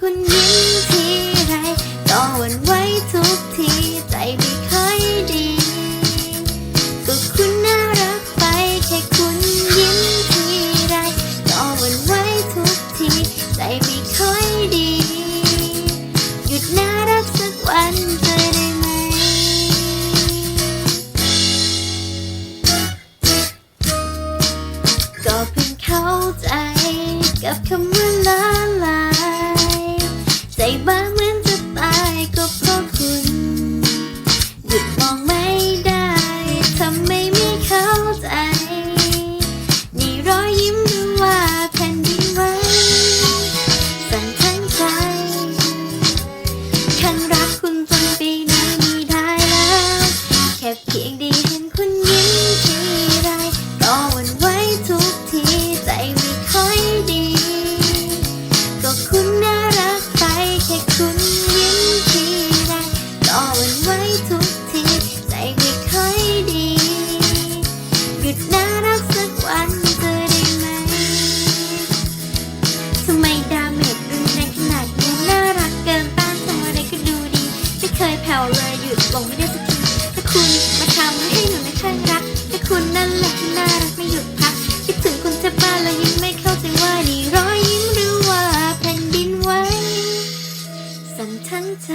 คุณยิ้มทีไรก็อวันไว้ทุกทีใจไม่เคยดีก็คุณน่ารักไปแค่คุณยิ้มทีไรก็อวันไว้ทุกทีใจไม่เคยดี หยุดน่ารักสักวันเคยได้ไหม ก็เพียงเข้าใจกับคำว่าลา ได้บ้าเหมือนจะตายก็เพราะคุณ หยุดมองไม่ได้ทำไม่มีเข้าใจนี่รอยยิ้มหรือว่าแผ่นดินไหวสั่นทั้งใจฉันรักคุณจนปีนี้มีได้แล้ว แค่เพียง แผ่วเลยหยุดลงไม่ได้สักทีถ้าคุณมาทำให้หนูในข้างรักถ้าคุณนั่นแหละที่น่ารักไม่หยุดพักคิดถึงคนจะบ้าแล้วยังไม่เข้าใจว่านี่รอยยิ้มหรือว่าแผ่นดินไหวสั่นทั้งใจ